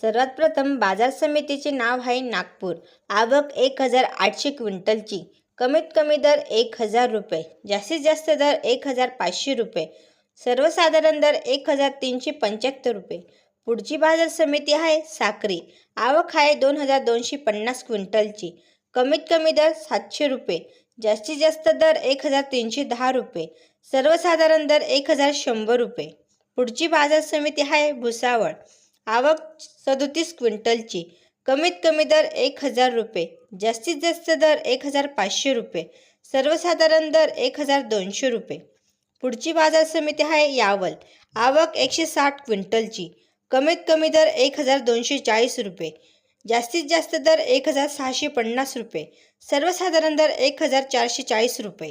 सर्वात प्रथम बाजार समितीचे नाव आहे नागपूर. आवक एक हजार आठशे क्विंटलची. कमीत कमी दर एक हजार रुपये. जास्तीत जास्त दर एक हजार पाचशे रुपये. सर्वसाधारण दर एक हजार तीनशे पंच्याहत्तर रुपये. पुढची बाजार समिती आहे साक्री. आवक आहे दोन हजार दोनशे पन्नास क्विंटलची. कमीत कमी दर सातशे रुपये. जास्तीत जास्त दर एक हजार तीनशे दहा रुपये. सर्वसाधारण दर एक हजार शंभर रुपये. पुढची बाजार समिती आहे भुसावळ. आवक सदोतीस क्विंटलची. कमीत कमी दर एक हजार रुपये. जास्तीत जास्त दर एक हजार पाचशे रुपये. सर्वसाधारण दर एक हजार दोनशे रुपये. पुढची बाजार समिती आहे यावल. आवक एकशे साठ क्विंटलची. कमीत कमी दर एक हजार दोनशे चाळीस रुपये. जास्तीत जास्त दर एक हजार सहाशे पन्नास रुपये. सर्वसाधारण दर एक हजार चारशे चाळीस रुपये.